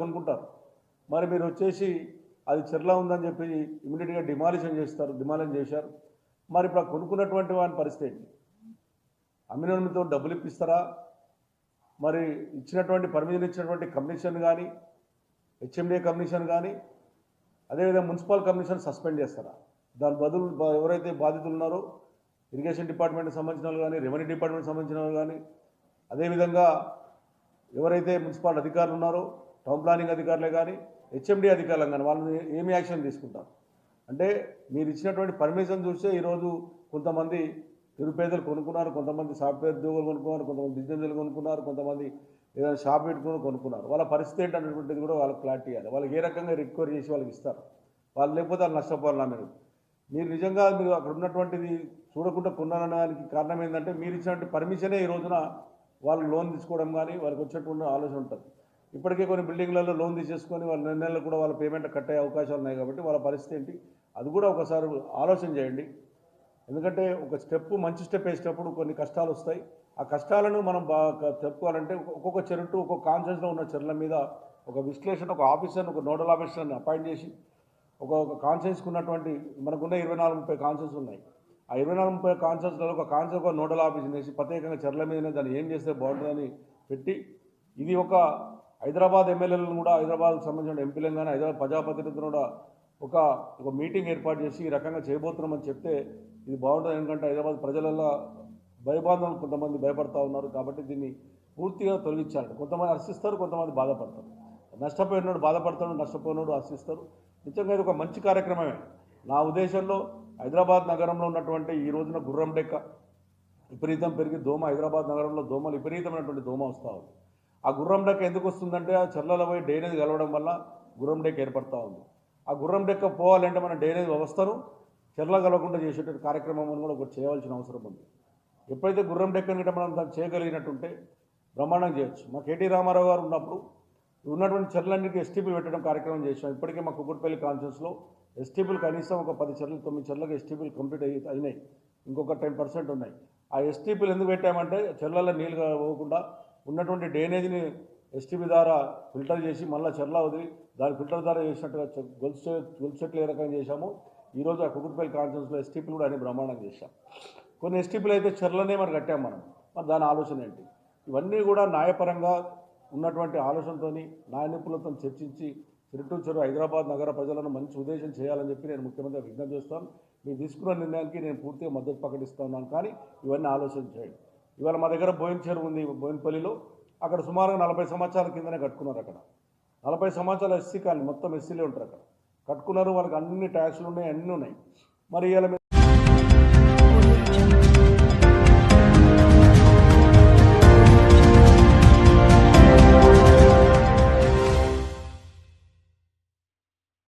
కొనుక్కుంటారు. మరి మీరు వచ్చేసి అది చెర్లా ఉందని చెప్పి ఇమీడియట్గా డిమాలిషన్ చేస్తారు డిమాలిషన్ చేశారు. మరి ఇప్పుడు కొనుక్కున్నటువంటి వాని పరిస్థితి ఏంటి? డబ్బులు ఇప్పిస్తారా? మరి ఇచ్చినటువంటి పర్మిషన్ ఇచ్చినటువంటి కమిషన్ కానీ హెచ్ఎండిఏ కమిషన్ కానీ అదేవిధంగా మున్సిపల్ కమిషన్ సస్పెండ్ చేస్తారా? దాని బదులు ఎవరైతే బాధితులు ఉన్నారో ఇరిగేషన్ డిపార్ట్మెంట్కి సంబంధించిన వాళ్ళు కానీ రెవెన్యూ డిపార్ట్మెంట్కి సంబంధించిన వాళ్ళు కానీ అదేవిధంగా ఎవరైతే మున్సిపల్ అధికారులు ఉన్నారో టౌన్ ప్లానింగ్ అధికారులే కానీ హెచ్ఎండి అధికారులు కానీ వాళ్ళని ఏమి యాక్షన్ తీసుకుంటారు? అంటే మీరు ఇచ్చినటువంటి పర్మిషన్ చూస్తే ఈరోజు కొంతమంది నిరుపేదలు కొనుక్కున్నారు కొంతమంది సాఫ్ట్వేర్ ఉద్యోగులు కొనుక్కున్నారు కొంతమంది బిజినెస్లు కొనుక్కున్నారు కొంతమంది ఏదైనా షాప్ పెట్టుకుని కొనుక్కున్నారు. వాళ్ళ పరిస్థితి ఏంటనేటువంటిది కూడా వాళ్ళకి క్లారిటీ ఇవ్వాలి. వాళ్ళకి ఏ రకంగా రిక్వైర్ చేసి వాళ్ళకి ఇస్తారు? వాళ్ళు లేకపోతే వాళ్ళు నష్టపోవాలన్నా మీరు మీరు నిజంగా మీరు అక్కడ ఉన్నటువంటిది చూడకుండా కొన్నారనడానికి కారణం ఏంటంటే మీరు ఇచ్చినటువంటి పర్మిషనే ఈ రోజున వాళ్ళు లోన్ తీసుకోవడం కానీ వాళ్ళకి వచ్చేటువంటి ఆలోచన ఉంటుంది. ఇప్పటికే కొన్ని బిల్డింగ్లలో లోన్ తీసేసుకొని వాళ్ళ నెల నెలలు కూడా వాళ్ళ పేమెంట్ కట్ అయ్యే అవకాశాలు ఉన్నాయి కాబట్టి వాళ్ళ పరిస్థితి ఏంటి? అది కూడా ఒకసారి ఆలోచన చేయండి. ఎందుకంటే ఒక స్టెప్ మంచి స్టెప్ వేసేటప్పుడు కొన్ని కష్టాలు వస్తాయి. ఆ కష్టాలను మనం బాగా చెప్పుకోవాలంటే ఒక్కొక్క చెరుటు ఒక్కొక్క కాన్షియస్లో ఉన్న చెరుల మీద ఒక విశ్లేషణ ఒక ఆఫీసర్ని ఒక నోడల్ ఆఫీసర్ని అపాయింట్ చేసి ఒక ఒక కాన్షియస్కి ఉన్నటువంటి మనకున్న ఇరవై నాలుగు ముప్పై కాన్షియస్ ఉన్నాయి. ఆ ఇరవై నాలుగు ముప్పై కాన్షియస్లో ఒక కాన్షియస్ ఒక నోడల్ ఆఫీస్ వేసి ప్రత్యేకంగా చెర్ల మీదనే దాన్ని ఏం చేస్తే బాగుంటుందని పెట్టి ఇది ఒక హైదరాబాద్ ఎమ్మెల్యేలను కూడా హైదరాబాద్ సంబంధించిన ఎంపీలను కానీ హైదరాబాద్ ప్రజాప్రతినిధులను కూడా ఒక ఒక మీటింగ్ ఏర్పాటు చేసి ఈ రకంగా చేయబోతున్నామని చెప్తే ఇది బాగుంటుంది. ఎందుకంటే హైదరాబాద్ ప్రజలలో భయబాధలు కొంతమంది భయపడతా ఉన్నారు కాబట్టి దీన్ని పూర్తిగా తొలగించాలి కొంతమంది హర్షిస్తారు కొంతమంది బాధపడతారు. నష్టపోయినాడు బాధపడతాడు నష్టపోయినాడు హర్షిస్తారు. నిజంగా ఇది ఒక మంచి కార్యక్రమమే. నా ఉద్దేశంలో హైదరాబాద్ నగరంలో ఉన్నటువంటి ఈ రోజున గుర్రం డెక్క విపరీతం పెరిగి దోమ హైదరాబాద్ నగరంలో దోమలు విపరీతమైనటువంటి దోమ వస్తూ ఉంది. ఆ గుర్రం డెక్క ఎందుకు వస్తుందంటే ఆ చర్లలో పోయి డ్రైనేజ్ కలవడం వల్ల గుర్రం డెక్క ఏర్పడతా ఉంది. ఆ గుర్రం డెక్క పోవాలంటే మన డ్రైనేజ్ వ్యవస్థను చెర్ల కలవకుండా చేసేటువంటి కార్యక్రమం కూడా ఒకటి చేయవలసిన అవసరం ఉంది. ఎప్పుడైతే గుర్రం డెక్కని గిట్ట మనం దాన్ని చేయగలిగినట్టుంటే బ్రహ్మాండం చేయొచ్చు. మా కేటీ రామారావు గారు ఉన్నప్పుడు ఉన్నటువంటి చెర్లన్నిటికీ ఎస్టీపీ పెట్టడం కార్యక్రమం చేసాం ఇప్పటికే మా కుకుట్పల్లి కాన్ఫరెన్స్లో ఎస్టీపీలు కనీసం ఒక పది చెర్లు తొమ్మిది చెర్లకు ఎస్టీపీలు కంప్లీట్ అయ్యి అయినాయి. ఇంకొక టెన్ పర్సెంట్ ఉన్నాయి. ఆ ఎస్టీపీలు ఎందుకు పెట్టామంటే చెర్లలో నీళ్ళుగా పోకుండా ఉన్నటువంటి డ్రైనేజ్ని ఎస్టీపీ ద్వారా ఫిల్టర్ చేసి మళ్ళీ చెర్ల వదిలి దాని ఫిల్టర్ ద్వారా చేసినట్టుగా గొలుసు గొలుసెట్లు గొలుసు చెట్లు ఏ రకంగా చేశాము ఈరోజు ఆ కుకుట్పల్లి కాన్ఫరెన్స్లో ఎస్టీపీలు కూడా అన్ని బ్రహ్మాండం చేశాం. కొన్ని ఎస్టీపీలు అయితే చెర్లనే మరి కట్టాం మనం. మరి దాని ఆలోచన ఏంటి? ఇవన్నీ కూడా న్యాయపరంగా ఉన్నటువంటి ఆలోచనతో న్యాయ నిపుణులతో చర్చించి చిరుటూరు చెరువు హైదరాబాద్ నగర ప్రజలను మంచి ఉద్దేశం చేయాలని చెప్పి నేను ముఖ్యమంత్రి విజ్ఞప్తి చేస్తాను. మీరు తీసుకున్న నిర్ణయానికి నేను పూర్తిగా మద్దతు ప్రకటిస్తున్నాను. కానీ ఇవన్నీ ఆలోచన చేయండి. ఇవాళ మా దగ్గర భోయించేరు చెరువు ఉంది బోయినపల్లిలో. అక్కడ సుమారుగా నలభై సంవత్సరాల కిందనే కట్టుకున్నారు అక్కడ. నలభై సంవత్సరాలు ఎస్సీ కాలనీ మొత్తం ఎస్సీలే ఉంటారు అక్కడ. కట్టుకున్నారు వాళ్ళకి అన్ని ట్యాక్స్లు ఉన్నాయి అన్నీ ఉన్నాయి. మరి ఇవాళ